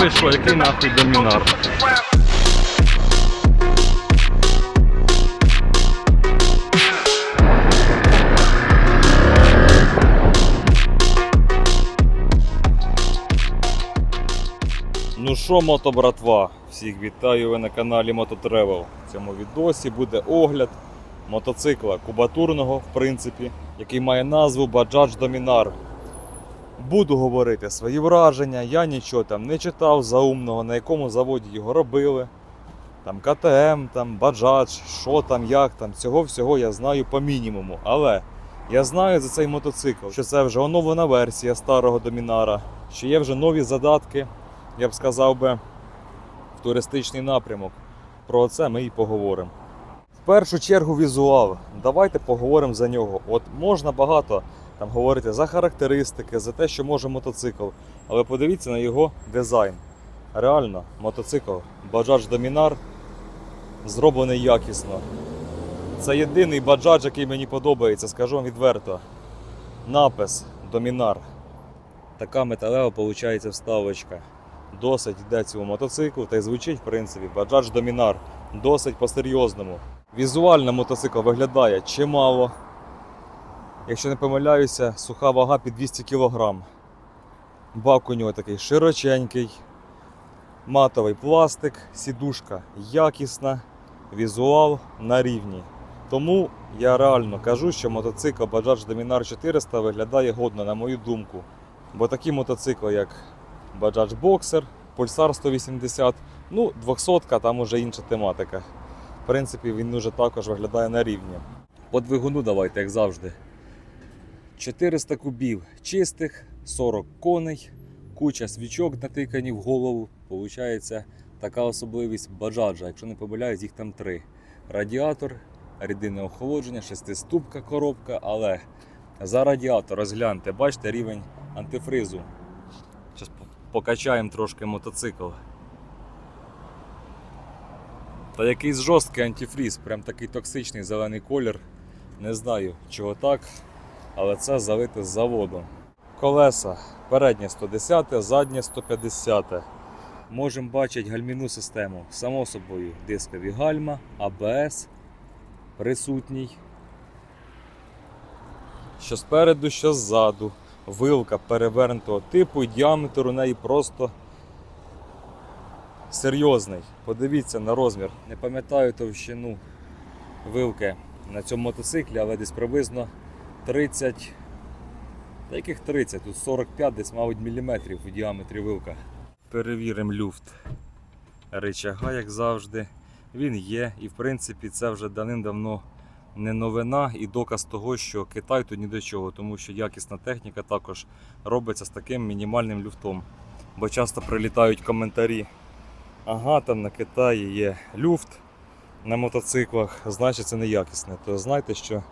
А ви що, який нахуй домінар? Ну що, мото братва, всіх вітаю ви на каналі Мототревел. В цьому відосі буде огляд мотоцикла кубатурного, в принципі, який має назву Bajaj Dominar. Буду говорити свої враження, я нічого там не читав заумного, на якому заводі його робили. Там КТМ, там Bajaj, що там, як там, цього всього я знаю по мінімуму. Але я знаю за цей мотоцикл, що це вже оновлена версія старого Домінара, що є вже нові задатки, я б сказав би, в туристичний напрямок. Про це ми і поговоримо. В першу чергу візуал. Давайте поговоримо за нього. От можна багато там говорити за характеристики, за те, що може мотоцикл. Але подивіться на його дизайн. Реально, мотоцикл Bajaj Dominar зроблений якісно. Це єдиний баджадж, який мені подобається, скажу вам відверто. Напис Dominar. Така металева виходить вставочка. Досить йде цьому мотоциклу та й звучить, в принципі, Bajaj Dominar. Досить по-серйозному. Візуально мотоцикл виглядає чимало. Якщо не помиляюся, суха вага під 200 кг. Бак у нього такий широченький, матовий пластик, сідушка якісна, візуал на рівні. Тому я реально кажу, що мотоцикл Bajaj Dominar 400 виглядає годно, на мою думку. Бо такі мотоцикли, як Bajaj Boxer, Pulsar 180, ну, 200-ка, там уже інша тематика. В принципі, він уже також виглядає на рівні. По двигуну давайте, як завжди. 400 кубів чистих, 40 коней, куча свічок натикані в голову. Получається така особливість баджаджа. Якщо не помиляюсь, їх там три. Радіатор, рідинне охолодження, шестиступка коробка, але за радіатор розгляньте, бачите рівень антифризу. Зараз покачаємо трошки мотоцикл. Та якийсь жорсткий антифріз, прям такий токсичний зелений колір. Не знаю, чого так, але це залите з заводу. Колеса переднє 110, заднє 150. Можемо бачити гальмівну систему. Само собою дискові гальма, АБС присутній. Що спереду, що ззаду. Вилка перевернутого типу і діаметр у неї просто серйозний. Подивіться на розмір. Не пам'ятаю товщину вилки на цьому мотоциклі, але десь приблизно 30. Та яких 30? Тут 45 десь, мабуть, міліметрів у діаметрі вилка. Перевіримо люфт рычага, як завжди. Він є, і в принципі це вже давним-давно не новина і доказ того, що Китай тут ні до чого, тому що якісна техніка також робиться з таким мінімальним люфтом. Бо часто прилітають коментарі. Ага, там на Китаї є люфт на мотоциклах, значить це не якісне. То знайте, що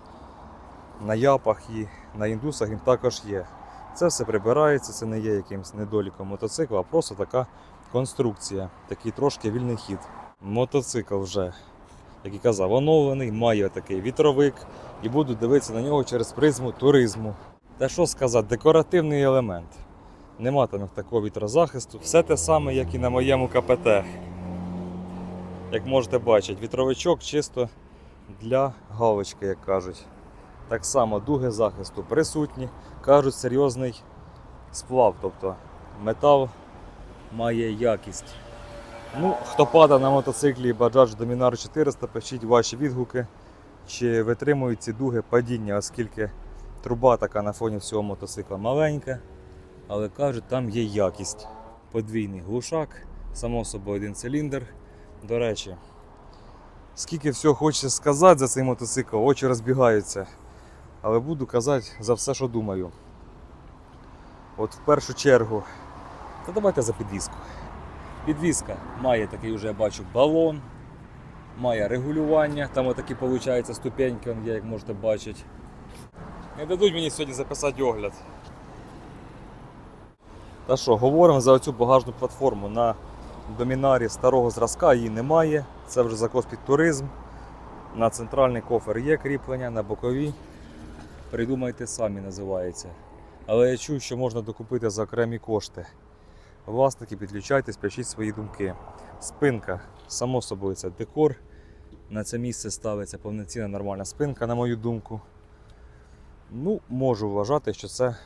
на япах і на індусах він також є. Це все прибирається, це не є якимось недоліком мотоцикла, а просто така конструкція, такий трошки вільний хід. Мотоцикл вже, як і казав, оновлений, має такий вітровик і буду дивитися на нього через призму туризму. Та що сказати, декоративний елемент. Нема там такого вітрозахисту. Все те саме, як і на моєму КПТ. Як можете бачити, вітровичок чисто для галочки, як кажуть. Так само дуги захисту присутні. Кажуть, серйозний сплав, тобто метал має якість. Ну, хто падав на мотоциклі Bajaj Dominar 400, пишіть ваші відгуки, чи витримують ці дуги падіння, оскільки труба така на фоні всього мотоцикла маленька, але кажуть, там є якість. Подвійний глушак, само собою один циліндр. До речі, скільки всього хочеться сказати за цей мотоцикл, очі розбігаються. Але буду казати за все, що думаю. От в першу чергу, та давайте за підвіску. Підвіска має такий вже я бачу балон, має регулювання, там отакі виходить ступеньки, як можете бачити. Не дадуть мені сьогодні записати огляд. Та що, говоримо за оцю багажну платформу. На домінарі старого зразка її немає. Це вже закос під туризм. На центральний кофер є кріплення, на бокові. Придумайте самі називається. Але я чув, що можна докупити за окремі кошти. Власники, підключайтесь, пишіть свої думки. Спинка, само собою, це декор. На це місце ставиться повноцінна нормальна спинка, на мою думку. Ну, можу вважати, що це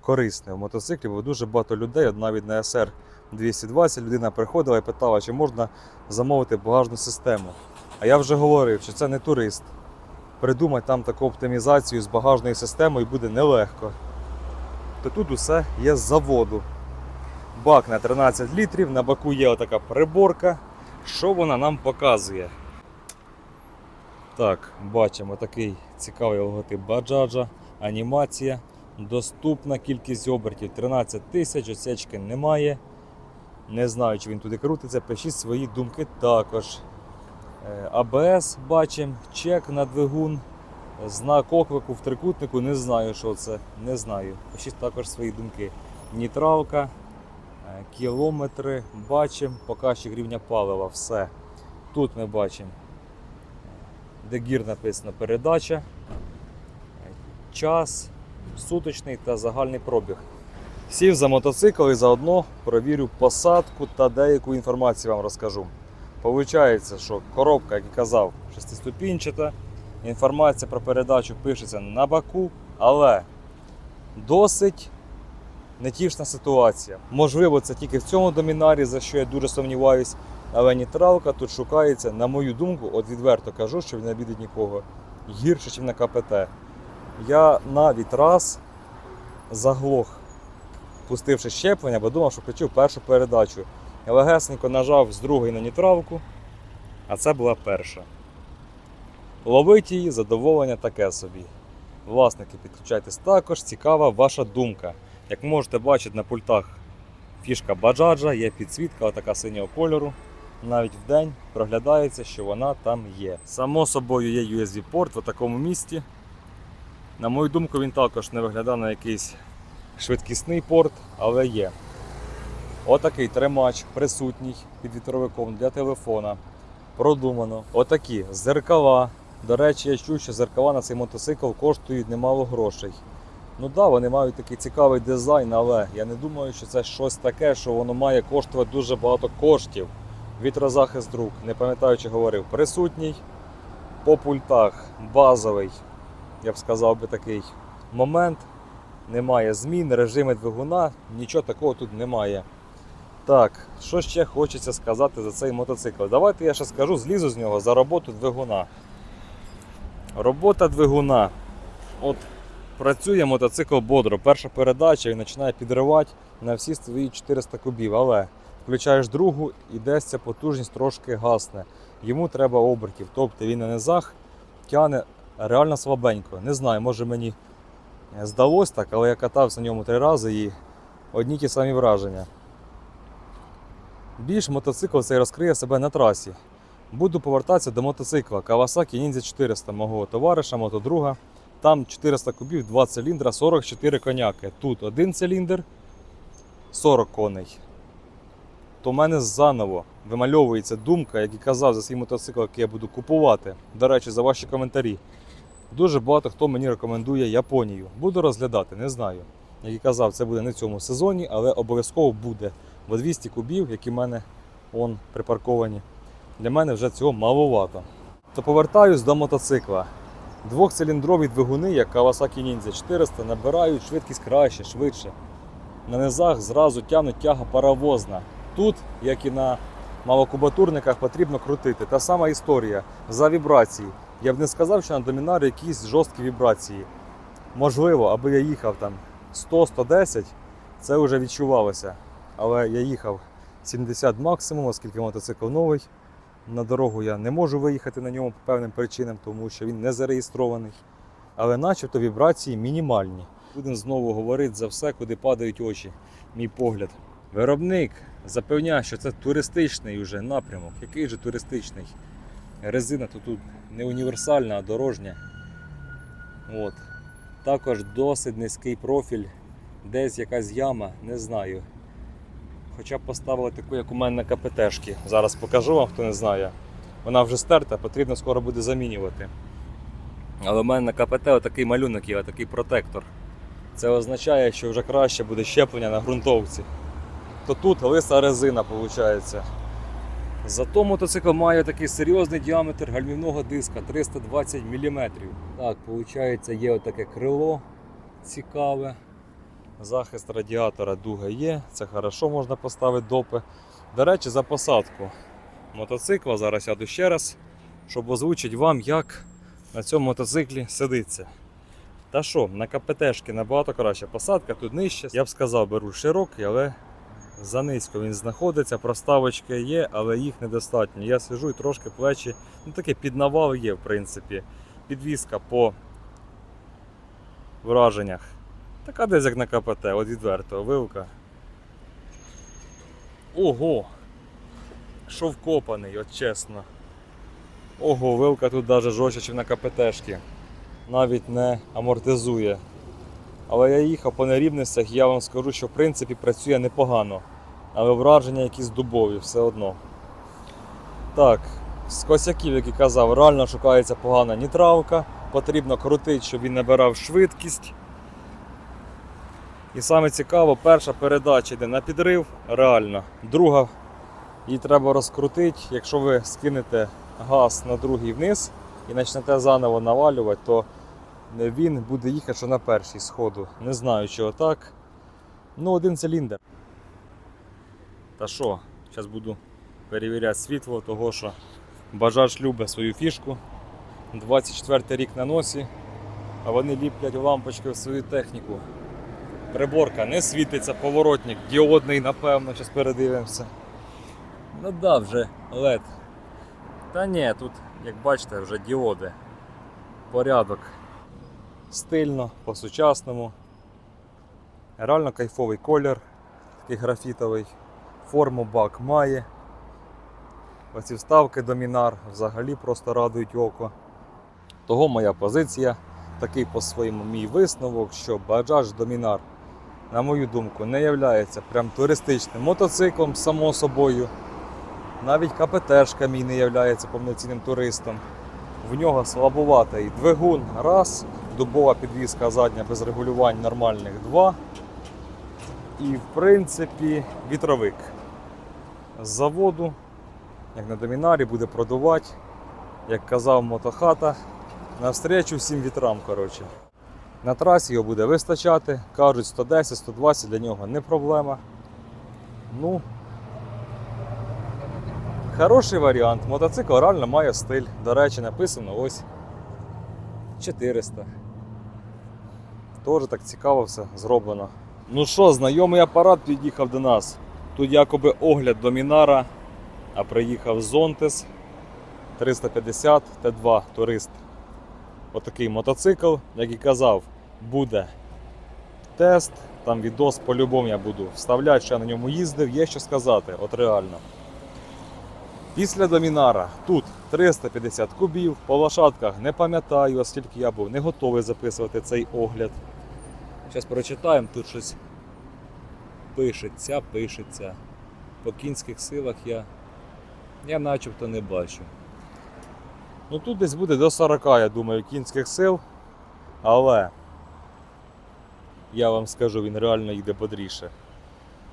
корисне в мотоциклі, бо дуже багато людей, от навіть на SR 220 людина приходила і питала, чи можна замовити багажну систему. А я вже говорив, що це не турист. Придумати там таку оптимізацію з багажною системою буде нелегко. То тут усе є з заводу. Бак на 13 літрів, на баку є отака приборка. Що вона нам показує? Так, бачимо такий цікавий логотип Баджаджа, анімація, доступна кількість обертів 13 тисяч, осечки немає. Не знаю, чи він туди крутиться. Пишіть свої думки також. Е, АБС бачимо, чек на двигун, знак оклику в трикутнику, не знаю, що це. Не знаю. Пишіть також свої думки. Нейтралка, е, кілометри, бачимо, показчик рівня палива, все. Тут ми бачимо, де гір написано передача, е, час, суточний та загальний пробіг. Сів за мотоцикл і заодно провірю посадку та деяку інформацію вам розкажу. Получається, що коробка, як і казав, шестиступінчата. Інформація про передачу пишеться на баку, але досить нетішна ситуація. Можливо, це тільки в цьому домінарі, за що я дуже сумніваюсь. Але нейтралка тут шукається, на мою думку, от відверто кажу, що не обідить нікого. Гірше, ніж на КПТ. Я навіть раз заглох, пустивши щеплення, бо думав, що включив першу передачу. Я легесенько нажав з другої на нейтралку, а це була перша. Ловить її, задоволення таке собі. Власники, підключайтесь також, цікава ваша думка. Як можете бачити на пультах фішка баджаджа, є підсвітка така синього кольору. Навіть в день проглядається, що вона там є. Само собою є USB-порт в такому місці. На мою думку, він також не виглядає на якийсь швидкісний порт, але є. Отакий тримач присутній під вітровиком для телефона. Продумано. Отакі зеркала. До речі, я чув, що зеркала на цей мотоцикл коштують немало грошей. Ну да, вони мають такий цікавий дизайн, але я не думаю, що це щось таке, що воно має коштувати дуже багато коштів. Вітрозахист рук, не пам'ятаю, чи говорив, присутній. По пультах базовий, я б сказав би такий момент. Немає змін, режими двигуна, нічого такого тут немає. Так, що ще хочеться сказати за цей мотоцикл? Давайте я ще скажу, злізу з нього за роботу двигуна. Робота двигуна. От працює мотоцикл бодро. Перша передача і починає підривати на всі свої 400 кубів. Але включаєш другу і десь ця потужність трошки гасне. Йому треба обертів. Тобто він на низах тягне реально слабенько. Не знаю, може мені здалось так, але я катався на ньому три рази і одні ті самі враження. Більш мотоцикл цей розкриє себе на трасі. Буду повертатися до мотоцикла Kawasaki Ninja 400 мого товариша, мотодруга. Там 400 кубів, 2 циліндра, 44 коняки. Тут один циліндр, 40 коней. То в мене заново вимальовується думка, як і казав за свій мотоцикл, який я буду купувати. До речі, за ваші коментарі. Дуже багато хто мені рекомендує Японію. Буду розглядати, не знаю. Як і казав, це буде не в цьому сезоні, але обов'язково буде. Бо 200 кубів, які в мене он припарковані, для мене вже цього маловато. То повертаюсь до мотоцикла. Двохциліндрові двигуни, як Kawasaki Ninja 400, набирають швидкість краще, швидше. На низах зразу тягнуть тяга паровозна. Тут, як і на малокубатурниках, потрібно крутити. Та сама історія за вібрації. Я б не сказав, що на домінарі якісь жорсткі вібрації. Можливо, аби я їхав там 100-110, це вже відчувалося. Але я їхав 70 максимум, оскільки мотоцикл новий. На дорогу я не можу виїхати на ньому по певним причинам, тому що він не зареєстрований. Але начебто вібрації мінімальні. Будемо знову говорити за все, куди падають очі. Мій погляд. Виробник запевняє, що це туристичний уже напрямок. Який же туристичний? Резина то тут не універсальна, а дорожня. От. Також досить низький профіль, десь якась яма, не знаю. Хоча б поставили таку, як у мене на КПТшки. Зараз покажу вам, хто не знає. Вона вже стерта, потрібно скоро буде замінювати. Але в мене на КПТ отакий малюнок є, отакий протектор. Це означає, що вже краще буде щеплення на ґрунтовці. то тут лиса резина виходить. Зато мотоцикл має такий серйозний діаметр гальмівного диска 320 мм. Так, виходить, є отаке крило цікаве. Захист радіатора дуга є, це хорошо можна поставити допи. До речі, за посадку мотоцикла зараз сяду ще раз, щоб озвучити вам, як на цьому мотоциклі сидиться. Та що, на КПТшки набагато краща посадка, тут нижче. Я б сказав, беру широкий, але занизько він знаходиться. Проставочки є, але їх недостатньо. Я сижу і трошки плечі, ну таке під навал є, в принципі. Підвізка по враженнях. Така десь як на КПТ, от відверто, вилка. Ого! Що вкопаний, от чесно. Ого, вилка тут навіть жорстче, ніж на КПТшки. Навіть не амортизує. Але я їхав по нерівностях, і я вам скажу, що в принципі працює непогано. Але враження якісь дубові все одно. Так, з косяків, як і казав, реально шукається погана нітравка. Потрібно крутити, щоб він набирав швидкість. І саме цікаво, перша передача йде на підрив, реально. Друга її треба розкрутити. Якщо ви скинете газ на другий вниз і почнете заново навалювати, то він буде їхати що на першій сходу. Не знаю, чого так. Ну, один циліндр. Та що, зараз буду перевіряти світло, того що Бажаж любить свою фішку. 24 рік на носі, а вони ліплять лампочки в свою техніку. Приборка не світиться, поворотник діодний, напевно, зараз передивимося. Ну да, вже LED. Та ні, тут, як бачите, вже діоди. Порядок. Стильно, по-сучасному. Реально кайфовий колір, такий графітовий. Форму бак має. Оці вставки домінар взагалі просто радують око. Того моя позиція, такий по-своєму мій висновок, що Bajaj Dominar, на мою думку, не є прям туристичним мотоциклом, само собою. Навіть КПТшка мій не є повноцінним туристом. В нього слабуватий двигун раз, дубова підвізка задня без регулювань нормальних два. І в принципі вітровик. З заводу, як на домінарі, буде продувати, як казав мотохата, навстречу всім вітрам. коротше. На трасі його буде вистачати, кажуть 110-120 для нього не проблема. Ну, Хороший варіант. Мотоцикл реально має стиль. До речі, написано ось 400. Теж так цікаво все зроблено. Ну що, знайомий апарат під'їхав до нас. Тут якоби огляд домінара, а приїхав Зонтес 350 Т2 турист. Отакий мотоцикл, як і казав, буде тест, там відос по-любому я буду вставляти, що я на ньому їздив, є що сказати, от реально. Після домінара тут 350 кубів, по лошадках не пам'ятаю, оскільки я був не готовий записувати цей огляд. Зараз прочитаємо, тут щось пишеться, пишеться. По кінських силах я, я начебто не бачу. Ну тут десь буде до 40, я думаю, кінських сил, але я вам скажу, він реально йде бодріше.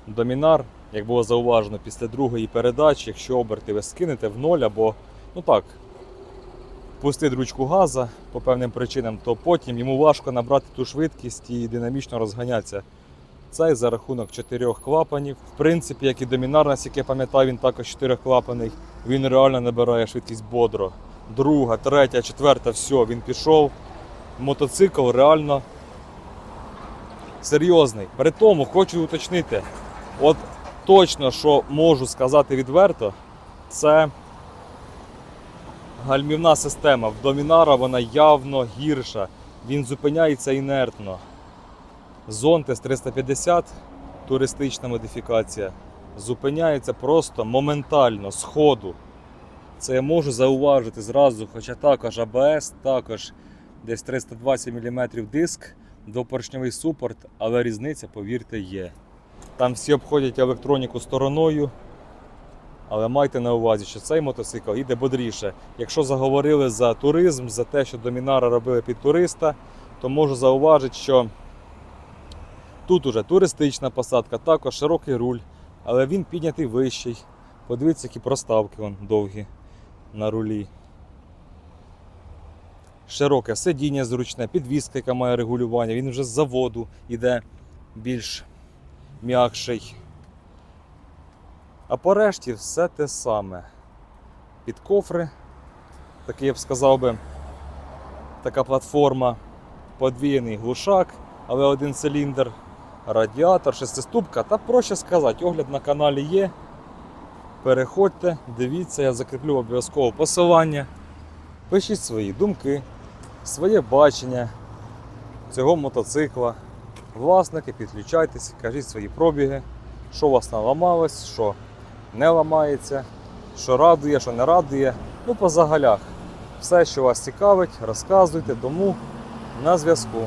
Домінар, як було зауважено після другої передачі, якщо оберти ви скинете в ноль або, ну так, пустити ручку газа по певним причинам, то потім йому важко набрати ту швидкість і динамічно розганятися. Цей за рахунок чотирьох клапанів. В принципі, як і домінар, наскільки я пам'ятаю, він також чотирьохклапаний. Він реально набирає швидкість бодро. Друга, третя, четверта, все, він пішов. Мотоцикл реально серйозний. При тому хочу уточнити, от точно, що можу сказати відверто, це гальмівна система. В Домінара вона явно гірша. Він зупиняється інертно. Зонтес 350, туристична модифікація, зупиняється просто моментально, з ходу. Це я можу зауважити зразу, хоча також АБС, також десь 320 мм диск, допоршньовий супорт, але різниця, повірте, є. Там всі обходять електроніку стороною. Але майте на увазі, що цей мотоцикл йде бодріше. Якщо заговорили за туризм, за те, що домінара робили під туриста, то можу зауважити, що тут уже туристична посадка, також широкий руль, але він піднятий вищий. Подивіться, які проставки вон довгі на рулі. Широке сидіння зручне, підвіска, яка має регулювання. Він вже з заводу йде більш м'якший. А по решті все те саме. Під кофри, такий я б сказав би, така платформа, подвійний глушак, але один циліндр, радіатор, шестиступка. Та проще сказати, огляд на каналі є. Переходьте, дивіться, я закріплю обов'язково посилання. Пишіть свої думки, своє бачення цього мотоцикла. Власники, підключайтесь, кажіть свої пробіги, що у вас наламалось, що не ламається, що радує, що не радує. Ну, по загалях. Все, що вас цікавить, розказуйте, тому на зв'язку.